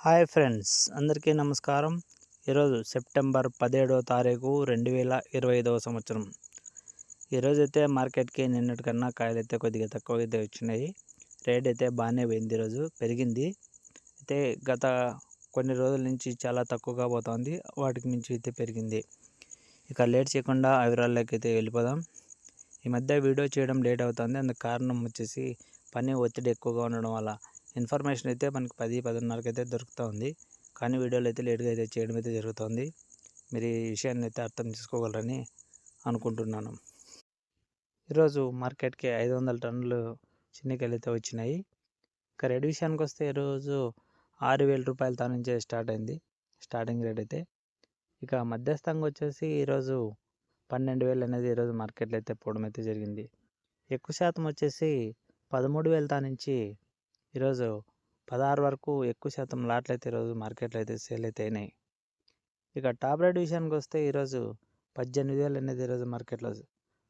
Hi friends అందరికీ నమస్కారం. ఈరోజు సెప్టెంబర్ పదిహేడవ తారీఖు రెండు వేల ఇరవై ఐదవ సంవత్సరం. ఈరోజు అయితే మార్కెట్కి నిన్నటికన్నా కాయలు అయితే కొద్దిగా తక్కువ అయితే వచ్చినాయి. రేట్ అయితే బాగానే పోయింది ఈరోజు పెరిగింది. అయితే గత కొన్ని రోజుల నుంచి చాలా తక్కువగా పోతుంది వాటికి మించి అయితే పెరిగింది. ఇక లేట్ చేయకుండా అవిరాల్లోకి వివరాల్లోకి అయితే వెళ్ళిపోదాం. ఈ మధ్య వీడియో చేయడం లేట్ అవుతుంది అందుకు కారణం వచ్చేసి పని ఒత్తిడి ఎక్కువగా ఉండడం వల్ల ఇన్ఫర్మేషన్ అయితే మనకి పది పదిన్నరకి అయితే దొరుకుతూ ఉంది కానీ వీడియోలు అయితే లేట్గా అయితే చేయడం అయితే జరుగుతుంది. మీరు ఈ విషయాన్ని అయితే అర్థం చేసుకోగలరని అనుకుంటున్నాను. ఈరోజు మార్కెట్కి ఐదు వందల టన్నులు చిన్నకాయలు అయితే వచ్చినాయి. ఇక రెడ్ విషయానికి వస్తే ఈరోజు ఆరు వేల రూపాయల తా నుంచే స్టార్ట్ అయింది. స్టార్టింగ్ రేట్ అయితే. ఇక మధ్యస్థంగా వచ్చేసి ఈరోజు పన్నెండు వేలు అనేది ఈరోజు మార్కెట్లో అయితే పోవడం అయితే జరిగింది. ఎక్కువ శాతం వచ్చేసి పదమూడు వేల తా నుంచి ఈరోజు పదహారు వరకు ఎక్కువ శాతం లాట్లు అయితే ఈరోజు మార్కెట్లో అయితే సేల్ అయితే అయినాయి. ఇక టాప్ రేట్ విషయానికి వస్తే ఈరోజు పద్దెనిమిది వేలు అనేది ఈరోజు మార్కెట్లో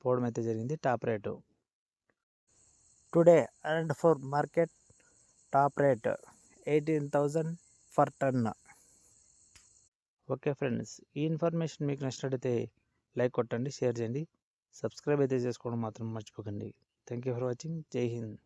పోవడం అయితే జరిగింది top rate. Today and four market top rate eighteen thousand for ton. Okay friends ఈ ఇన్ఫర్మేషన్ మీకు నచ్చినట్టయితే లైక్ కొట్టండి షేర్ చేయండి సబ్స్క్రైబ్ అయితే చేసుకోవడం మాత్రం మర్చిపోకండి. Thank you for watching. జై హింద్.